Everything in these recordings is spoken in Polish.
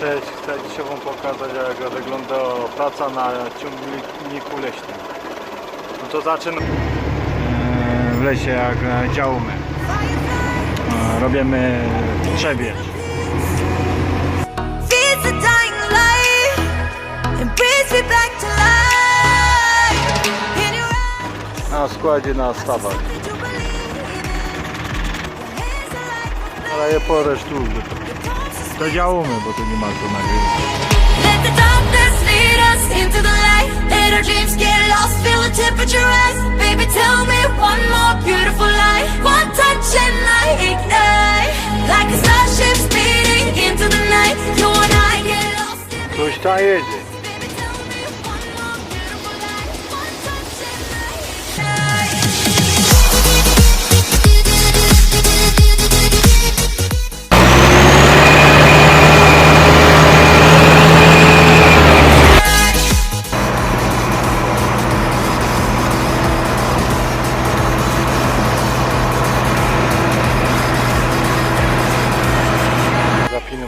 Cześć, chcę dzisiaj Wam pokazać jak wygląda praca na ciągniku leśnym. No to zaczynamy w lesie jak działamy. Robimy. In your eyes, Na składzie na stawach. Ale je porę sztuk. To działamy, bo tu nie ma co nagrywać. Let our dreams get lost. Feel the darkness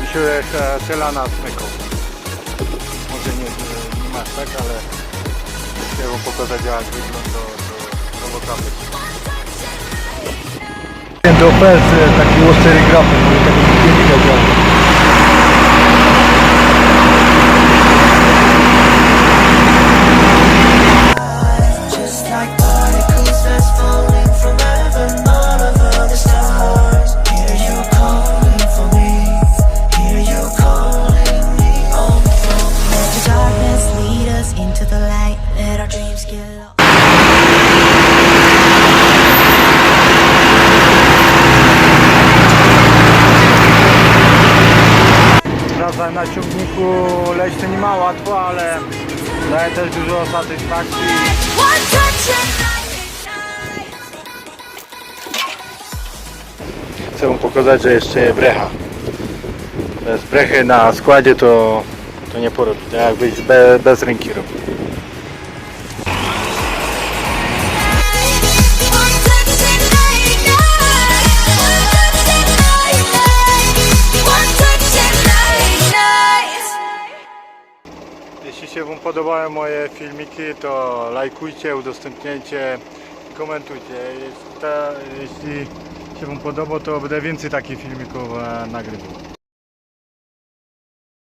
Misiurek e, tyle nas smykał. Może nie, nie masz tak, ale chcę wam pokazać jak wygląda to robotawy. Do PS taki ostry grafy, tego nie widział. Na ciągniku leśnym nie ma łatwo, ale daje też dużo satysfakcji. Chcę pokazać, że jeszcze brecha. Bez brechy na składzie to, to nie porobić, tak jakbyś be, bez ręki robił. Jeśli się Wam podobają moje filmiki, to lajkujcie, udostępniajcie komentujcie. Jeśli, ta, jeśli się Wam podoba, to będę więcej takich filmików e, nagrywał.